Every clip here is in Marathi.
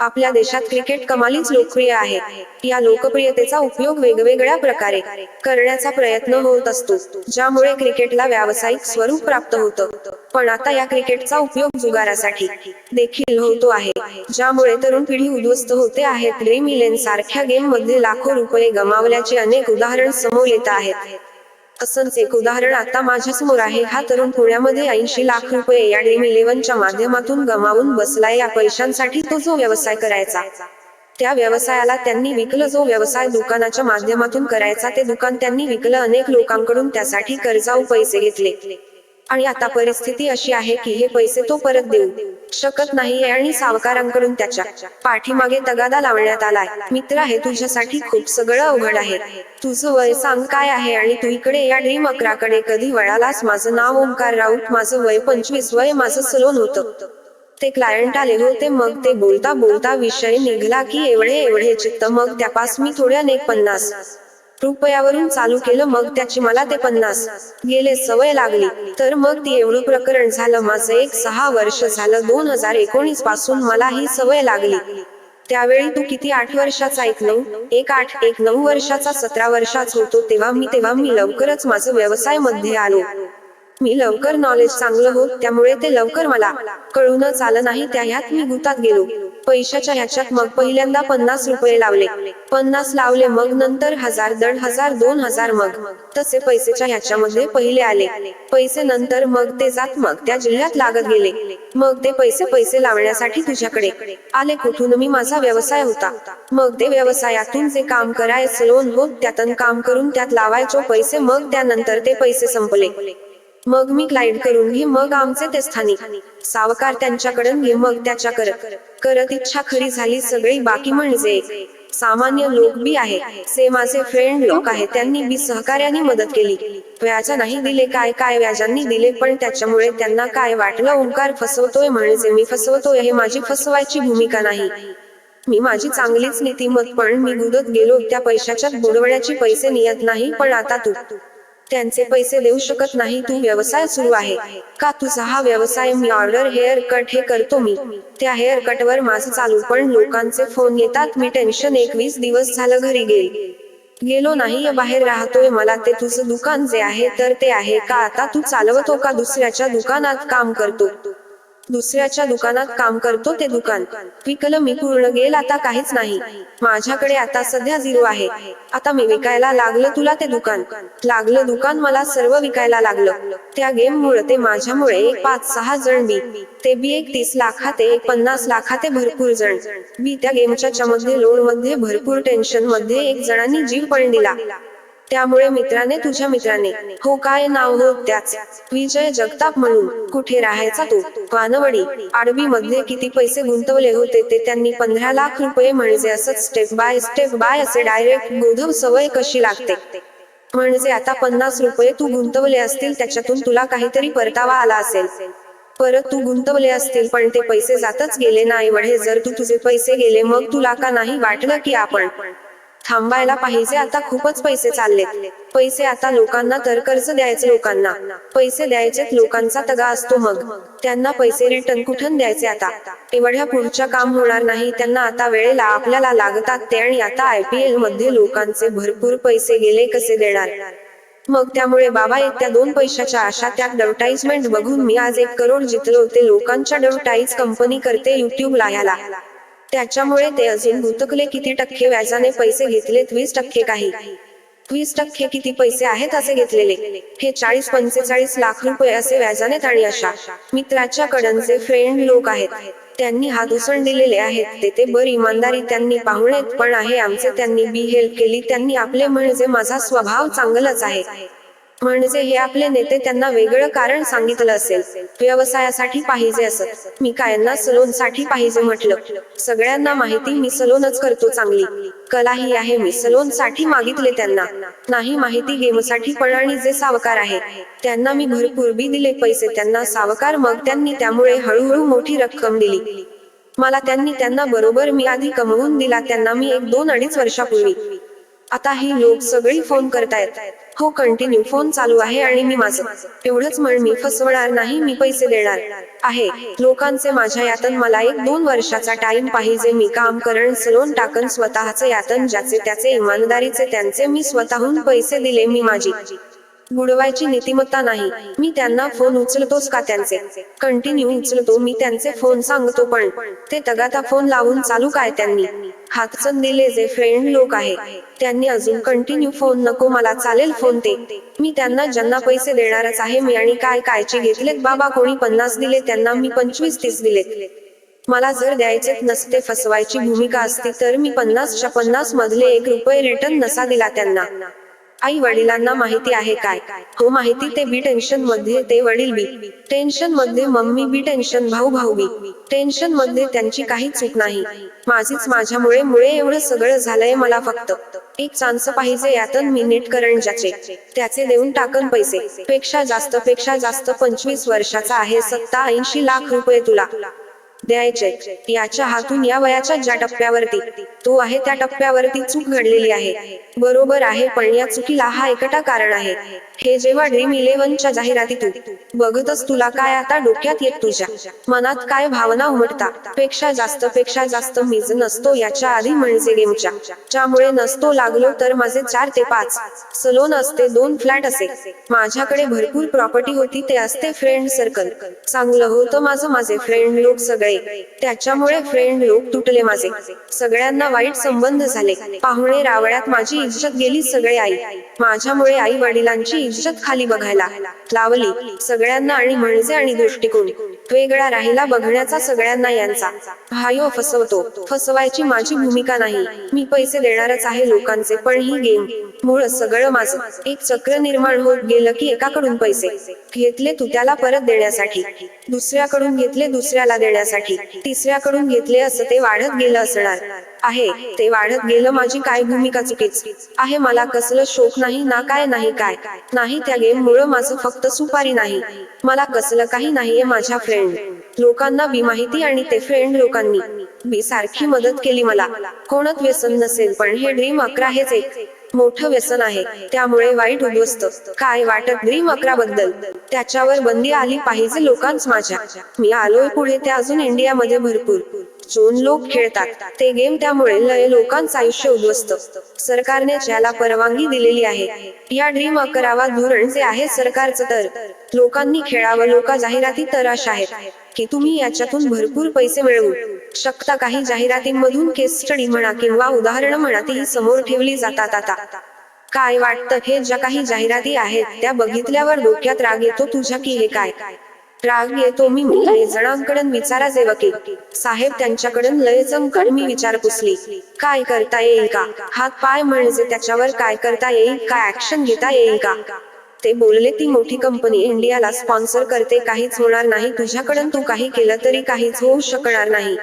आपल्या देशात क्रिकेट कमालीच लोकप्रिय आहे. या लोकप्रियतेचा उपयोग वेगवेगळ्या प्रकारे करण्याचा प्रयत्न होत असतो ज्यामुळे क्रिकेटला व्यावसायिक स्वरूप प्राप्त होतं. पण आता या क्रिकेटचा उपयोग जुगारासाठी देखील होतो आहे ज्यामुळे तरुण पिढी उद्ध्वस्त होते आहेत ड्रीम इलेन सारख्या गेममध्ये लाखो रुपये गमावल्याचे अनेक उदाहरण समोर येत आहेत. असंच एक उदाहरण आता माझ्यासमोर आहे. हा तरुण पुण्यामध्ये ऐंशी लाख रुपये या ड्रीम इलेव्हनच्या माध्यमातून गमावून बसलाय. या पैशांसाठी तो जो व्यवसाय करायचा त्या व्यवसायाला त्यांनी विकलं. जो व्यवसाय दुकानाच्या माध्यमातून करायचा ते दुकान त्यांनी विकलं. अनेक लोकांकडून त्यासाठी कर्जाऊ पैसे घेतले. आणि आता परिस्थिती अशी आहे की हे पैसे तो परत देऊ शकत नाही आणि सावकारांकडून त्याच्या पाठीमागे तगादा लावण्यात आलाय. मित्र हे तुझ्यासाठी खूप सगळं अवघड आहे. तुझं वय सांग काय आहे आणि तू इकडे या ड्रीम अकराकडे कधी वळालास? माझं नाव ओंकार राऊत माझं वय पंचवीस वय माझं सलोन होतं. ते क्लायंट आले होते मग ते बोलता बोलता विषय निघला की एवढे एवढे चित्त मग त्यापास मी थोड्या नेक पन्नास रुपयावरून चालू केलं मग त्याची मला ते पन्नास. गेले सवय लागली. तर मग ती एवढं प्रकरण झालं माझं एक सहा वर्ष झालं. दोन हजार एकोणीसपासून मला ही सवय लागली. त्यावेळी तू किती आठ वर्षाचा एक नऊ एक आठ एक नऊ वर्षाचा सतरा वर्षाचा होतो तेव्हा मी तेव्हा मी लवकरच माझं व्यवसायमध्ये आलो. मी लवकर नॉलेज चांगलं होत त्यामुळे ते लवकर मला कळूनच आलं नाही त्या ह्यात मी गुतात गेलो. पैशाच्या ह्याच्यात मग पहिल्यांदा पन्नास रुपये लावले. पन्नास लावले मग नंतर हजार दड हजार दोन हजार मग. तसे पैसेच्या ह्याच्यामध्ये पहिले आले. पैसे नंतर मग ते जात मग त्या जिल्ह्यात लागत गेले. मग ते पैसे पैसे लावण्यासाठी तुझ्याकडे. आले कुठून? मी माझा व्यवसाय होता. मग ते व्यवसायातून जे काम करायचं लोन होत त्यातून काम करून त्यात लावायचो पैसे मग त्यानंतर ते पैसे संपले. मग मी ग्लाइड करून घे मग आमचे ते स्थानिक. सावकार त्यांच्याकडून घे मग त्याच्या करत. करत इच्छा खरी झाली सगळी बाकी म्हणजे. सामान्य लोक बी आहे से माझे फ्रेंड लोक आहे त्यांनी बी सहकार्याने मदत केली. व्याजा नाही दिले काय काय व्याजांनी दिले पण त्याच्यामुळे त्यांना काय वाटलं ओंकार फसवतोय म्हणजे मी फसवतोय हे माझी फसवायची भूमिका नाही. मी माझी चांगलीच नीतिमत पण मी गुदत गेलो त्या पैशाच्यात बुडवण्याची पैसे नियत नाही पण आता तू. त्यांचे पैसे देऊ शकत नाही. तू व्यवसाय सुरू आहे. का तुझा हा व्यवसाय मी ऑर्डर हेअर कट हे करतो मी? त्या हेअर कटवर माझं चालू. पण लोकांचे फोन येतात. मी टेन्शन एकवीस दिवस झालं घरी गेली. गेलो नाही. बाहेर राहतोय मला. ते तुझं दुकान जे आहे तर ते आहे का? आता तू चालवतो का दुसऱ्याच्या दुकानात काम करतो? दुसऱ्याच्या दुकानात काम करतो ते दुकान. विकलं मी पूर्ण गेल आता काहीच नाही. माझ्याकडे आता सध्या झिरो आहे. आता मी विकायला लागलं तुला ते दुकान. लागलं दुकान मला सर्व विकायला लागलं. त्या गेम मुळे ते माझ्यामुळे एक पाच सहा जण बी ते बी एक तीस लाखाते एक पन्नास लाखाते भरपूर जण. मी त्या गेमच्या मध्ये लोडमध्ये भरपूर टेन्शनमध्ये एक जणांनी जीव पण दिला. त्यामुळे मित्राने तुझ्या मित्राने. हो काय नाव हो त्याच. विजय जगताप म्हणून. कुठे राहायचा तो? पानवडी आडवी मध्ये किती पैसे गुंतवले होते ते त्यांनी पंधरा लाख रुपये म्हणजे असंच स्टेप बाय स्टेप बाय असे डायरेक्ट गोधव सवय कशी लागते? म्हणजे आता पन्नास रुपये तू गुंतवले असतील त्याच्यातून तुला काहीतरी परतावा आला असेल. परत तू गुंतवले असतील पण ते पैसे जातच गेले नाही वढे. जर तू तुझे पैसे गेले मग तुला का नाही वाटलं की आपण? थांबायला पाहिजे. आता खूपच पैसे चाललेत. पैसे आता लोकांना तर कर्ज द्यायचे लोकांना. पैसे द्यायचे लोकांचा तगा असतो मग. त्यांना पैसे रिटर्न कुठून द्यायचे आता? एवढ्या पुढच्या काम होणार नाही. त्यांना आता वेळेला आपल्याला लागतात ते आणि आता आय पी एलमध्ये लोकांचे भरपूर पैसे गेले कसे देणार? मग त्यामुळे बाबा एक त्या दोन पैशाच्या आशा त्या डव्हर्टाइजमेंट बघून मी आज एक करोड जितलो ते लोकांच्या डव्हर्टाईज कंपनी करते युट्यूबला ह्याला. त्याच्यामुळे ते अजून भूतकले किती टक्के व्याजाने पैसे घेतले वीस टक्के काही. वीस टक्के किती पैसे आहेत असे घेतलेले. हे चाळीस पंचेचाळीस लाख रुपये असे व्याजाने आणि अशा. मित्राच्या कडनचे फ्रेंड लोक आहेत. त्यांनी हात उसण दिलेले आहेत. ते ते बर इमानदारी त्यांनी पाहुणेत पण आहे. आमचे त्यांनी बी हेल्प केली. त्यांनी आपले म्हणजे माझा स्वभाव चांगलाच आहे. म्हणजे हे आपले नेते त्यांना वेगळं कारण सांगितलं असेल. व्यवसायासाठी पाहिजे असत. मी कायांना सलोनसाठी पाहिजे म्हटलं. सगळ्यांना माहिती मी सलोनच करतो चांगली. कला ही आहे मी सलोनसाठी मागितले त्यांना. नाही माहिती गेमसाठी पण आणि जे सावकार आहे. त्यांना मी भरपूर बी दिले पैसे. त्यांना सावकार मग त्यांनी त्यामुळे हळूहळू मोठी रक्कम दिली. मला त्यांनी त्यांना बरोबर मी आधी कमवून दिला. त्यांना मी एक दोन अडीच वर्षापूर्वी. आता ही लोक सगळी फोन करतायत. हो कंटिन्यू फोन चालू आहे आणि मी माझं. एवढंच म्हण मी फसवणार नाही मी पैसे देणार. आहे. लोकांचे माझ्या यातन मला एक दोन वर्षाचा टाइम पाहिजे. मी काम करण सलोन टाकन स्वतःचे यातन ज्याचे त्याचे इमानदारीचे त्यांचे मी स्वतःहून पैसे दिले मी माझी. बुडवायची नीतिमत्ता नाही. मी त्यांना फोन उचलतोच का त्यांचे? कंटिन्यू उचलतो मी त्यांचे फोन सांगतो पण. ते तगाता फोन लावून चालू काय त्यांनी? हातचन दिले जे फ्रेंड लोक आहे त्यांनी अजून कंटिन्यू फोन नको मला चालेल फोन ते. मी त्यांना ज्यांना पैसे देणारच आहे मी आणि काय कायचे घेतलेत? बाबा कोणी पन्नास दिले त्यांना मी पंचवीस तीस दिलेत. मला जर द्यायचे नसते फसवायची भूमिका असती तर मी पन्नासच्या पन्नास मधले एक रुपये रिटर्न नसा दिला त्यांना. आई वडिलांना माहिती आहे काय? हो माहिती ते बी टेन्शनमध्ये ते वडील बी. टेन्शनमध्ये मम्मी बी टेन्शन भाऊ भाऊ बी. टेन्शनमध्ये त्यांची काही चूक नाही. माझीच माझ्यामुळे मुळे एवढं सगळं झालंय मला फक्त. एक चान्स पाहिजे यातन मी नीट करण ज्याचे. त्याचे देऊन टाकन पैसे. पेक्षा जास्त पेक्षा जास्त पंचवीस वर्षाचा आहे सत्ता ऐंशी लाख रुपये तुला. द्यायचे. याच्या हातून या वयाच्या ज्या टप्प्यावरती तो आहे त्या टप्प्यावरती चूक घडलेली आहे. बरोबर आहे पण या चुकीला हा एकटा कारण आहे. हे जेव्हा ड्रीम इलेव्हनच्या जाहिरातीतून बघतच तुला काय आता डोक्यात येत तुझ्या. मनात काय भावना उमटता. पेक्षा जास्त पेक्षा जास्त मीज नसतो याच्या आधी म्हणजे गेमच्या ज्यामुळे नसतो लागलो तर माझे चार ते पाच. सलोन असते दोन फ्लॅट असे. माझ्याकडे भरपूर प्रॉपर्टी होती ते असते फ्रेंड सर्कल. चांगलं होतं माझं माझे फ्रेंड लोक सगळे. त्याच्यामुळे फ्रेंड लोक तुटले माझे. सगळ्यांना वाईट संबंध झाले. पाहुणे रावळ्यात माझी इज्जत गेली सगळे आई. माझ्यामुळे आई वडिलांची इज्जत खाली बघायला लावली. सगळ्यांना आणि म्हणजे आणि दृष्टिकोन. वेगळा राहिला बघण्याचा सगळ्यांना यांचा. भायो फसवतो. फसवायची माझी भूमिका नाही. मी पैसे देणारच आहे लोकांचे पण ही गेम मूळ सगळं माझं. एक चक्र निर्माण होत गेलं की एकाकडून पैसे. घेतले तू त्याला परत देण्यासाठी. दुसऱ्याकडून घेतले दुसऱ्याला देण्यासाठी. तिसऱ्याकडून घेतले असं ते वाढत गेलं असणार. आहे ते वाढत गेलं माझी काय भूमिका चुकीच? आहे मला कसलं शोक नाही ना काय नाही काय? नाही त्या गेम मुळे माझं फक्त सुपारी नाही. मला कसलं काही नाहीये माझ्या फ्रेंड लोकांना बी माहिती आणि ते फ्रेंड लोकांनी. बी सारखी मदत केली मला. कोणत व्यसन नसेल पण हे ड्रीम अकरा हेच एक. मोठं व्यसन आहे. त्यामुळे वाईट उद्ध्वस्त. काय वाटत ड्रीम अकरा बद्दल? त्याच्यावर बंदी आली पाहिजे लोकांच माझ्या. मी आलोय पुढे ते अजून इंडियामध्ये भरपूर. जून लोक खेळतात. ते गेम त्यामुळे लय लोकांचं आयुष्य उद्ध्वस्त. सरकारने ज्याला परवानगी दिलेली आहे या ड्रीम अकरावा धोरण जे आहे सरकारचं तर. लोकांनी खेळावं लोका जाहिराती तर अशा आहेत की तुम्ही याच्यातून भरपूर पैसे मिळवू शकता. काही जाहिरातींमधून केस स्टडी म्हणा किंवा उदाहरण म्हणा ती समोर ठेवली जातात आता. काय वाटतं? हे ज्या काही जाहिराती आहेत त्या बघितल्यावर डोक्यात राग येतो तुझ्या की हे काय? राग येतो मी लय जणांकडून विचाराचे वकील साहेब त्यांच्याकडून लय जमकड मी विचार पुसली. काय करता येईल का? हात पाय म्हणजे त्याच्यावर काय करता येईल? काय ऍक्शन घेता येईल का? ते बोलले ती मोठी कंपनी इंडियाला स्पॉन्सर करते काहीच होणार नाही. तुझ्याकडून तू काही केलं तरी काहीच होऊ शकणार नाही.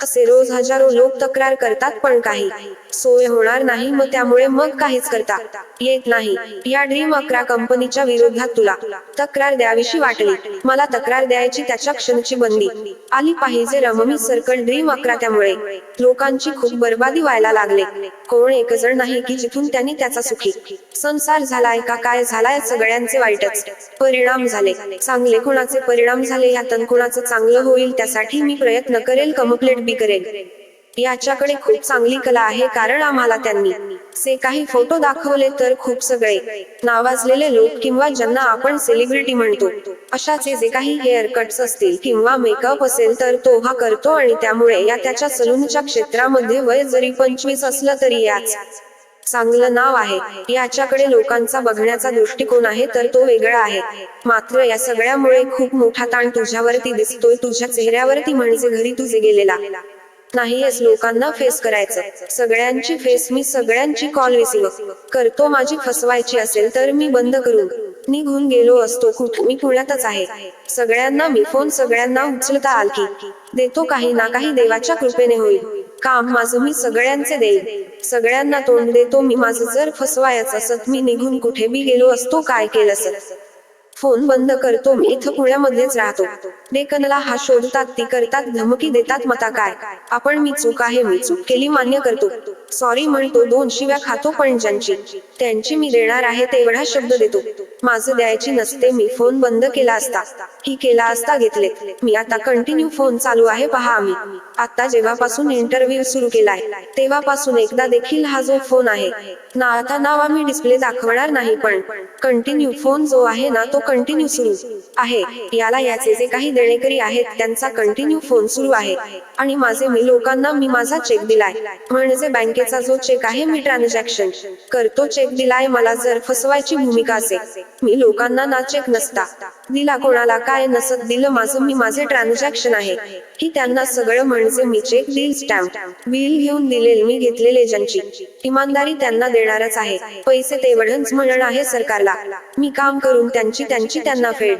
असे रोज हजारो लोक तक्रार करतात पण काही. सोय होणार नाही मग त्यामुळे मग काहीच करता येत नाही. या ड्रीम अकरा कंपनीच्या विरोधात तुला तक्रार द्यावीशी वाटली. मला तक्रार द्यायची त्याच्या क्षणची बंदी. आली पाहिजे रममी सर्कल ड्रीम अकरा त्यामुळे. लोकांची खूप बर्बादी व्हायला लागले. कोण एक जण नाही की जिथून त्यांनी त्याचा सुखी संसार झालाय का काय झालाय सगळ्यांचे वाईटच परिणाम झाले. चांगले कोणाचे परिणाम झाले यातन कोणाचं चांगलं होईल त्यासाठी मी प्रयत्न करेल. कमप्लेट बी करेल याच्याकडे खूप चांगली कला आहे कारण आम्हाला त्यांनी से काही फोटो दाखवले तर खूप सगळे नावाजलेले लोक किंवा ज्यांना आपण सेलिब्रिटी म्हणतो अशाचे जे काही हेअर कट्स असतील किंवा मेकअप असेल तर तो हा करतो आणि त्यामुळे या त्याच्या सलूनच्या क्षेत्रामध्ये वय जरी पंचवीस असलं तरी याच चांगलं नाव आहे. याच्याकडे लोकांचा बघण्याचा दृष्टिकोन आहे तर तो वेगळा आहे. मात्र या सगळ्यामुळे खूप मोठा ताण तुझ्यावरती दिसतोय. तुझ्या चेहऱ्यावरती म्हणजे घरी तुझे गेलेला. नाहीयेस लोकांना फेस करायचं. सगळ्यांची फेस मी सगळ्यांची कॉल रिसिव्ह करतो. माझी फसवायची असेल तर मी बंद करून निघून गेलो असतो. कुठ मी पुण्यातच आहे. सगळ्यांना मी फोन सगळ्यांना उचलता आल की देतो काही ना काही देवाच्या कृपेने होईल. काम माझं मी सगळ्यांचे देईल सगळ्यांना तोंड देतो मी माझं जर फसवायचं असत मी निघून कुठे बी गेलो असतो काय केलं असत? फोन बंद करतो मी इथं पुण्यामध्येच राहतो. डेकनला हा शोधतात ती करतात धमकी देतात मता काय? आपण मी चूक आहे मी चूक केली मान्य करतो. सॉरी म्हणतो दोन शिव्या खातो पण ज्यांची. त्यांची मी देणार आहे तेवढा शब्द देतो. माझं द्यायची नसते मी फोन बंद केला असता. ही केला असता घेतले मी आता कंटिन्यू फोन चालू आहे पहा आम्ही. आता जेव्हापासून इंटरव्ह्यू सुरू केलाय तेव्हापासून एकदा देखील हा जो फोन आहे ना आता नाव आम्ही डिस्प्ले दाखवणार नाही पण कंटिन्यू फोन जो आहे ना तो कंटिन्यू सुरू आहे. याला याचे जे काही देणेकरी आहेत त्यांचा कंटिन्यू फोन सुरू आहे. आणि माझे मी लोकांना मी माझा चेक दिलाय. म्हणजे बँकेचा जो चेक आहे मी ट्रान्झॅक्शन करतो. चेक दिलाय मला जर फसवायची भूमिका असेल. मी लोकांना ना चेक नसता. दिला कोणाला काय नसत दिलं माझं मी माझे ट्रान्झॅक्शन आहे. ही त्यांना सगळं म्हणजे मी चेक बिल स्टॅम्प बिल घेऊन दिलेल मी घेतलेले ज्यांची. इमानदारी त्यांना देणारच आहे. पैसे तेवढंच म्हणणं आहे सरकारला. मी काम करून त्यांची त्यांची त्यांना फेड.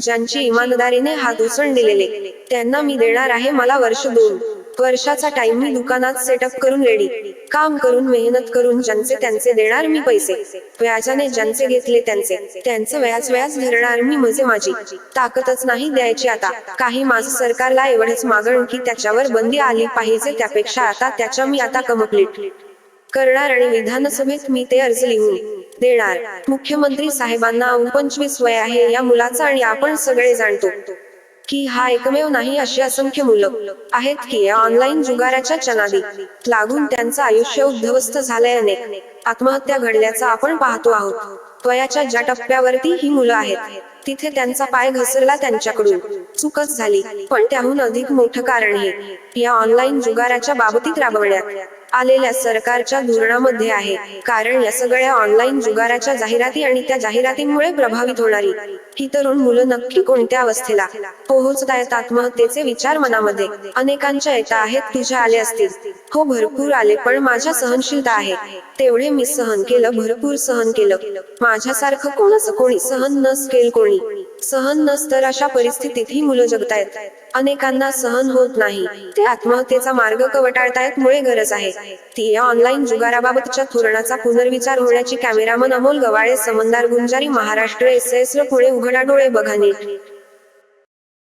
ज्यांची इमानदारीने हात उसण दिलेले. त्यांना मी देणार आहे मला वर्ष दोन. वर्षाचा टाइम मी दुकानात सेटअप करून रेडी काम करून मेहनत करून ज्यांचे त्यांचे देणार मी पैसे. व्याजाने ज्यांचे घेतले त्यांचे. त्यांचं व्याज व्याज धरणार मी मजे माझी. ताकदच नाही द्यायची आता. काही माझं सरकारला एवढंच मागण की त्याच्यावर बंदी आली पाहिजे त्यापेक्षा आता त्याच्या मी आता कंप्लीट करणार आणि विधानसभेत मी ते अर्ज लिहून देणार. मुख्यमंत्री साहेबांना पंचवीस वय आहे. या मुलाचा आणि आपण सगळे जाणतो. की हा एकमेव नाही अशी असंख्य मुलं आहेत की या ऑनलाईन जुगाराच्या चनादी. लागून त्यांचं आयुष्य उद्ध्वस्त झालंय अनेक. आत्महत्या घडल्याचा आपण पाहतो आहोत. वयाच्या ज्या टप्प्यावरती ही मुलं आहेत तिथे त्यांचा पाय घसरला त्यांच्याकडून. चुकच झाली. पण त्याहून अधिक मोठं कारण हे या ऑनलाईन जुगाराच्या बाबतीत राबवण्यात. आलेल्या सरकारच्या धोरणामध्ये आहे. कारण या सगळ्या ऑनलाईन जुगाराच्या जाहिराती आणि त्या जाहिरातींमुळे प्रभावित होणारी ही तरुण मुलं नक्की कोणत्या अवस्थेला पोहोचतायत आत्महत्येचे विचार मनामध्ये अनेकांच्या येता आहेत तुझ्या आले असतील. हो भरपूर आले पण माझ्या सहनशीलता आहे. तेवढे मी सहन केलं भरपूर सहन केलं. माझ्यासारखं कोणाचं कोणी सहन नस केल कोणी. सहन नस तर अशा परिस्थितीत ही मुलं जगतायत. अनेकांना सहन होत नाही. ते आत्महत्येचा मार्ग कवटाळतायत मुळे गरज आहे. ती या ऑनलाईन जुगाराबाबतच्या धोरणाचा पुनर्विचार होण्याची कॅमेरामन अमोल गवाळे समंदार गुंजारी महाराष्ट्र एस एस पुणे उघडा डोळे बघा नीट